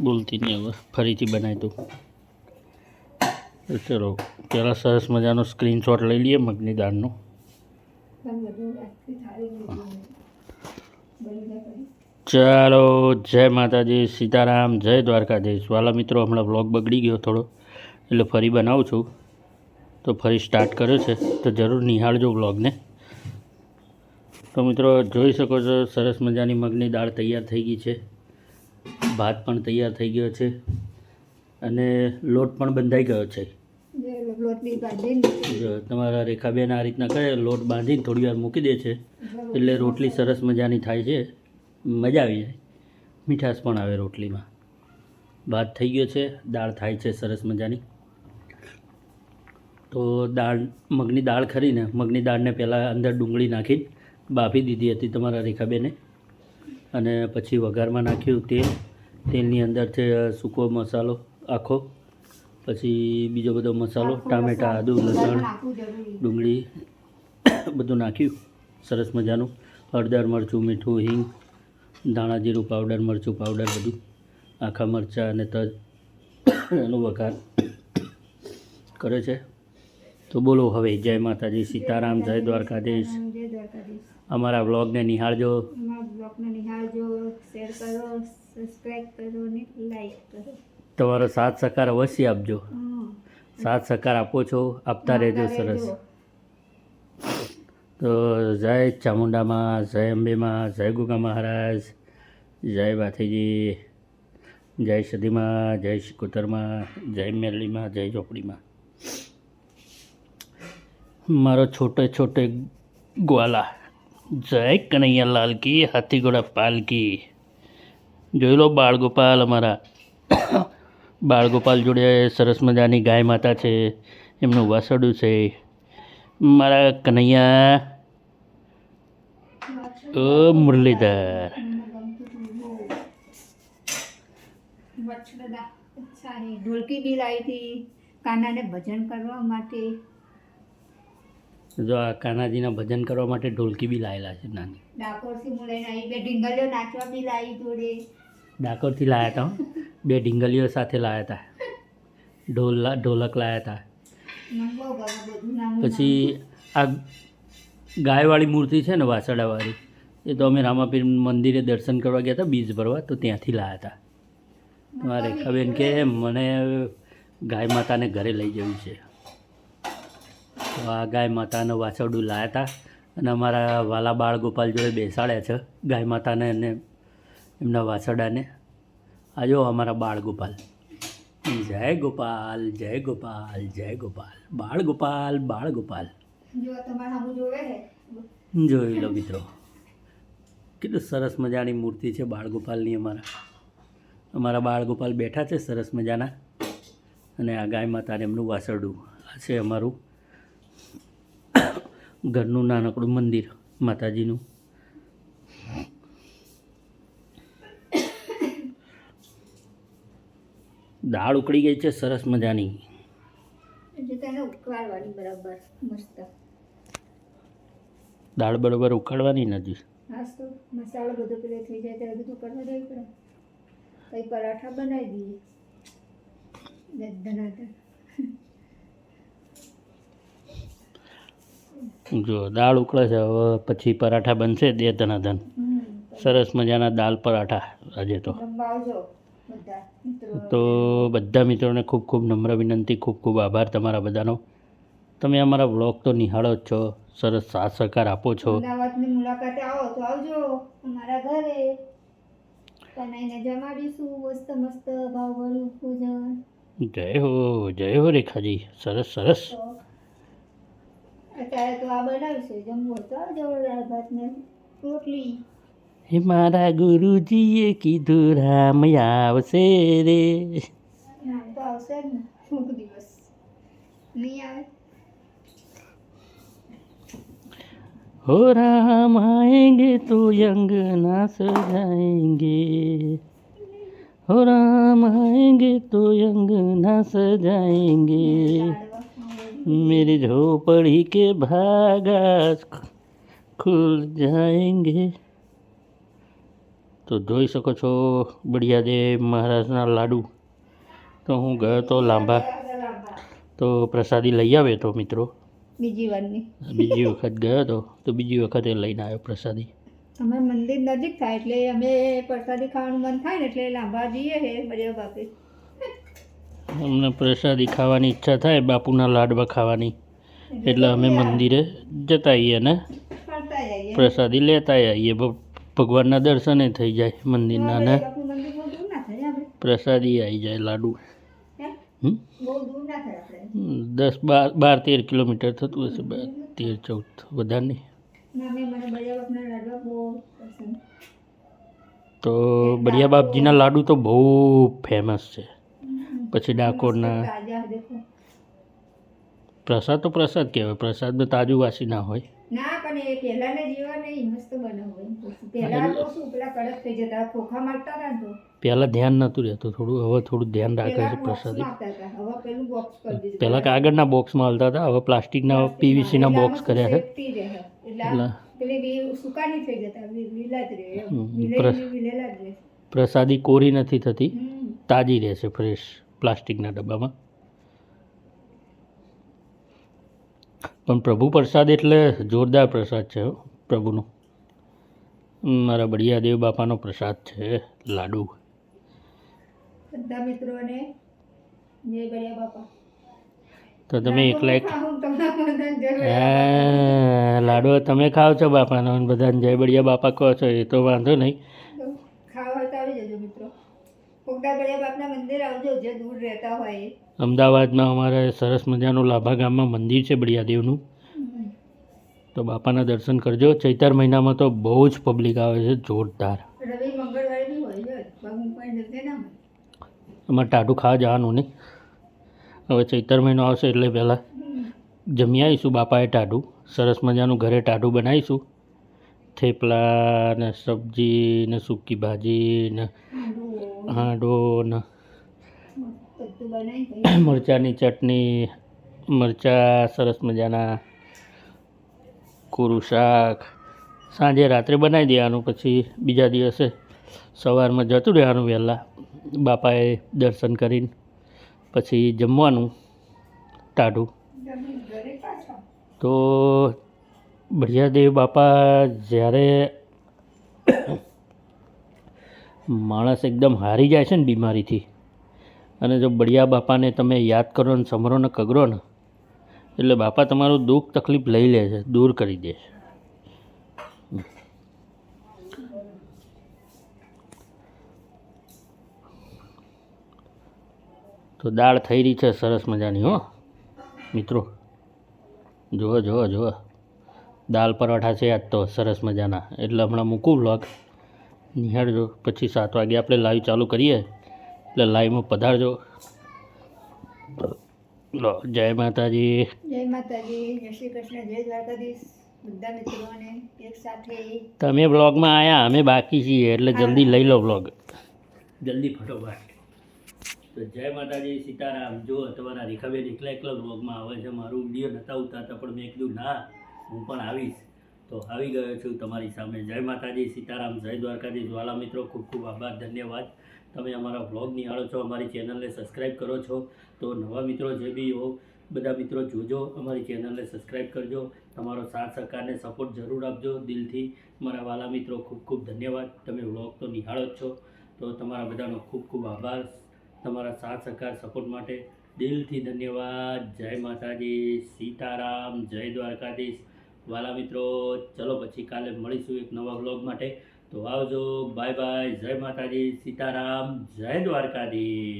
બોલતી નહીં હવે, ફરીથી બનાવી દઉં. ચલો, પહેલાં સરસ મજાનો સ્ક્રીનશોટ લઈ લઈએ મગની દાળનો ચાલો, જય માતાજી, સીતારામ, જય દ્વારકાધીશ. વાલા મિત્રો, હમણાં વ્લોગ બગડી ગયો થોડો, એટલે ફરી બનાવું છું. તો ફરી સ્ટાર્ટ કર્યો છે, તો જરૂર નિહાળજો વ્લોગને તો મિત્રો, જોઈ શકો છો, સરસ મજાની મગની દાળ તૈયાર થઈ ગઈ છે. ભાત પણ તૈયાર થઈ ગયો છે અને લોટ પણ બંધાઈ ગયો છે. જો તમારા રેખાબેન આ રીતના કરે લોટ બાંધીને થોડી વાર મૂકી દે છે. એટલે રોટલી સરસ મજાની થાય છે. મજા આવી જાય. મીઠાશ પણ આવે રોટલીમાં. ભાત થઈ ગયો છે દાળ થાય છે સરસ મજાની. તો દાળ મગની દાળ ખરીને મગની દાળને પહેલાં અંદર ડુંગળી નાખી બાફી દીધી હતી તમારા રેખાબેને. અને પછી વઘારમાં નાખ્યું તેલ. તેલની અંદર છે સૂકો મસાલો આખો. પછી બીજો બધો મસાલો ટામેટાં આદુ લસણ ડુંગળી બધું નાખ્યું. સરસ મજાનું. હળદર મરચું મીઠું હિંગ ધાણા જીરું પાવડર મરચું પાવડર બધું. આખા મરચાં અને તજ એનો વઘાર કરે છે. તો બોલો હવે જય માતાજી સીતારામ જય દ્વારકાધીશ. અમારા વ્લોગને નિહાળજો અમારા બ્લોગને નિહાળજો. શેર કરો સબસ્ક્રાઈબ કરો અને લાઈક કરો. તમારો સાથ સહકાર અવશ્ય આપજો. સાથ સહકાર આપો છો આપતા રહેજો સરસ. તો જય ચામુંડામાં જય અંબેમાં જય ગુગા મહારાજ જય ભાથીજી જય સદીમાં જય શિકોતરમાં જય મેરલીમાં જય ચોપડીમાં. મારો છોટે છોટે ગ્વાલા. જય કનૈયા લાલ કી હાથી ઘોડા પાલ જોઈ લો બાળગોપાલ અમારા. બાળગોપાલ જોડે સરસ મજાની ગાય માતા છે, એમનું વાસડું છે. મારા કનૈયા. ઓ મુરલીધર. ઢોલકી બી લાવી હતી. કાનાને ભજન કરવા માટે. જો આ કાનાજીના ભજન કરવા માટે ઢોલકી બી લાયેલા છે નાની. ડાકોરથી હું લઈને આવી બે ઢીંગલીઓ નાચવા બી લાવી જોડે. ડાકોરથી લાયા હતા હો. બે ઢીંગલીઓ સાથે લાયા હતા ઢોલ ઢોલક લાયા હતા પછી આ ગાયવાળી મૂર્તિ છે ને વાસડાવાળી એ તો અમે રામાપીર મંદિરે દર્શન કરવા ગયા હતા બીજ ભરવા તો ત્યાંથી લાયા હતા મારે રેખાબેન કે મને ગાય માતાને ઘરે લઈ જવી છે. તો આ ગાય માતાનું વાછરડું લાયા હતા અને અમારા વાલા બાળ ગોપાલ જોડે બેસાડ્યા છે. ગાય માતાને અને એમના વાછરડાને. આ જો અમારા બાળ ગોપાલ. જય ગોપાલ જય ગોપાલ જય ગોપાલ. બાળ ગોપાલ બાળ ગોપાલ. જોઈ લો મિત્રો. કેટલું સરસ મજાની મૂર્તિ છે બાળગોપાલની અમારા. અમારા બાળગોપાલ બેઠા છે સરસ મજાના. અને આ ગાય માતાને એમનું વાસરડું આ છે અમારું. ઘરનું નાનકડું મંદિર માતાજીનું. દાળ ઉકળી ગઈ છે સરસ મજાની. જો બરાબર મસ્ત. દાળ બરોબર ઉકાળવાની નથી મસાલો બધો પેલો થઈ જાય ત્યારે બધું કરવા જવું પડે. પછી પરાઠા બનાવી દઈએ. ધનાધન. જો દાળ ઉકળે છે હવે પછી પરાઠા બનશે દે ધનાધન સરસ મજાના દાળ પરાઠા આજે તો. તો બધા મિત્રોને ખૂબ ખૂબ નમ્ર વિનંતી ખૂબ ખૂબ આભાર તમારા બધાનો. તમે અમારા વ્લોગ તો નિહાળો જ છો સરસ સાથ સહકાર આપો છો. મુલાકાતે આવો તો આવજો અમારા ઘરે. કનાઈને જમાડીશું મસ્ત મસ્ત ભાવભર્યું ભોજન. જય હો જય હો રેખાજી સરસ સરસ. અત્યારે તો આ બનાવશે જમવું હોય તો આવજો દાળ ભાત ને રોટલી હે મારા ગુરુજીએ કીધું રામ આવશે રે નામ તો આવશે જ ને કોક દિવસ નહીં આવે हो राम आएंगे तो अंगना सजाएंगे हो राम आएंगे तो अंगना सजाएंगे मेरी झोपड़ी के भागा खुल जाएंगे તો જોઈ શકો છો બળિયાદેવ મહારાજના લાડુ તો હું ગયો તો લાંબા તો પ્રસાદી લઈ આવ્યો તો મિત્રો બીજી વારની બીજી વખત ગયો તો તો બીજી વખતે લઈને આવ્યો પ્રસાદી અમે મંદિર નજીક થાય એટલે અમે પ્રસાદી ખાવાનું મન થાય ને એટલે લાંબા જઈએ છે બધા બાપે અમને પ્રસાદી ખાવાની ઈચ્છા થાય બાપુના લાડવા ખાવાની. એટલે અમે મંદિરે જતા આવીએ અને પ્રસાદી લેતા આવીએ. ભગવાનના દર્શને થઈ જાય મંદિરના અને ના પ્રસાદી આવી જાય લાડુ. દસ બાર બાર તેર કિલોમીટર થતું હશે બાર તેર ચૌદ વધારે નહીં. તો બળિયા બાપજીના લાડુ તો બહુ ફેમસ છે. પછી ડાકોરના પ્રસાદ તો પ્રસાદ કહેવાય પ્રસાદમાં તાજું વાસી ના હોય. ના પણ એ પહેલાના જેવા નહીં મસ્ત બનાવે પહેલા તો શું પેલા કડક થઈ જતા ખોખા મારતા હતા તો. પહેલાં ધ્યાન નહોતું રહેતું થોડું હવે થોડું ધ્યાન રાખે છે પ્રસાદી. પહેલાં કાગળના બોક્સમાં હાલતા હતા હવે પ્લાસ્ટિકના પીવીસીના બોક્સ કર્યા છે. એટલે પ્રસાદી કોરી નથી થતી. તાજી રહેશે ફ્રેશ પ્લાસ્ટિકના ડબ્બામાં. પણ પ્રભુ પ્રસાદ એટલે જોરદાર પ્રસાદ છે પ્રભુનો. મારા બળિયાદેવ બાપાનો પ્રસાદ છે લાડુ. બધા મિત્રોને જય બળિયા બાપા. તો તમે એકલા એક લાડુ તમે ખાઓ છો બાપાનો બધાને જય બળિયા બાપા કહો છો એ તો વાંધો નહીં બાપા. ખાવા હોય તો આવી જજો મિત્રો કોકડા બળિયા બાપના મંદિર આવજો જે દૂર રહેતા હોય. અમદાવાદમાં અમારે સરસ મજાનું લાભા ગામમાં મંદિર છે બળિયાદેવનું. તો બાપાના દર્શન કરજો. ચૈતર મહિનામાં તો બહુ જ પબ્લિક આવે છે જોરદાર. રવિ મંગળવારે બી હોય અમારે ટાઢું ખાવા જવાનું નહીં. હવે ચૈતર મહિનો આવશે એટલે પહેલાં જમી આવીશું બાપાએ ટાઢું. સરસ મજાનું ઘરે ટાઢું બનાવીશું. થેપલા ને સબ્જી ને સૂકી ભાજી ને હાંડવો, મરચાંની ચટણી મરચાં સરસ મજાના કોરું શાક. સાંજે રાત્રે બનાવી દેવાનું પછી બીજા દિવસે સવારમાં જતું રહેવાનું વહેલા. બાપાએ દર્શન કરીને પછી જમવાનું ટાઢું. તો બઢિયાદેવ બાપા જ્યારે માણસ એકદમ હારી જાય છે ને બીમારીથી. અને જો બળિયા બાપાને તમે યાદ કરો ને સમરો ને કગરો ને, એટલે બાપા તમારું દુઃખ તકલીફ લઈ લે છે, દૂર કરી દે છે. તો દાળ થઈ રહી છે, સરસ મજાની, હો. મિત્રો, જુઓ જુઓ જુઓ. દાળ પરોઠા છે આજ તો, સરસ મજાના. એટલે હમણાં મૂકું વ્લોગ નિહાળજો. પછી સાત વાગે આપણે લાઈવ ચાલુ કરીએ. એટલે લાઈવમાં પધારજો. લો જય માતાજી. જય માતાજી. જય શ્રી કૃષ્ણ. જય દ્વારકાધીશ. બધા મિત્રોને એક સાથે. તમે વ્લોગમાં આવ્યા અમે બાકી છીએ એટલે જલ્દી લઈ લો વ્લોગ જલ્દી ફટોફટ. તો જય માતાજી સીતારામ. જો તમારા રેખાબેન એકલા એકલા વ્લોગમાં આવે છે મારું વીડિયો નહોતા ઉતારતા પણ મેં કીધું ના હું પણ આવીશ. તો આવી ગયો છું તમારી સામે. જય માતાજી, સીતારામ, જય દ્વારકાધીશ. વાલા મિત્રો, ખૂબ ખૂબ આભાર, ધન્યવાદ. તમે અમારા વ્લોગ નિહાળો છો, અમારી ચેનલને સબસ્ક્રાઈબ કરો છો, તો નવા મિત્રો જે બી હો, બધા મિત્રો જોજો, અમારી ચેનલને સબસ્ક્રાઈબ કરજો. તમારો સાથ, સહકારને સપોર્ટ જરૂર આપજો દિલથી. મારા વાલા મિત્રો, ખૂબ ખૂબ ધન્યવાદ. તમે વ્લોગ તો નિહાળો જ છો. તો તમારા બધાનો ખૂબ ખૂબ આભાર. તમારા સાથ, સહકાર, સપોર્ટ માટે દિલથી ધન્યવાદ. જય માતાજી, સીતારામ, જય દ્વારકાધીશ. વાલા મિત્રો, ચલો પછી કાલે મળીશું એક નવા વ્લોગ માટે. તો આવજો, બાય બાય, જય માતાજી, સીતારામ, જય દ્વારકાધીશ.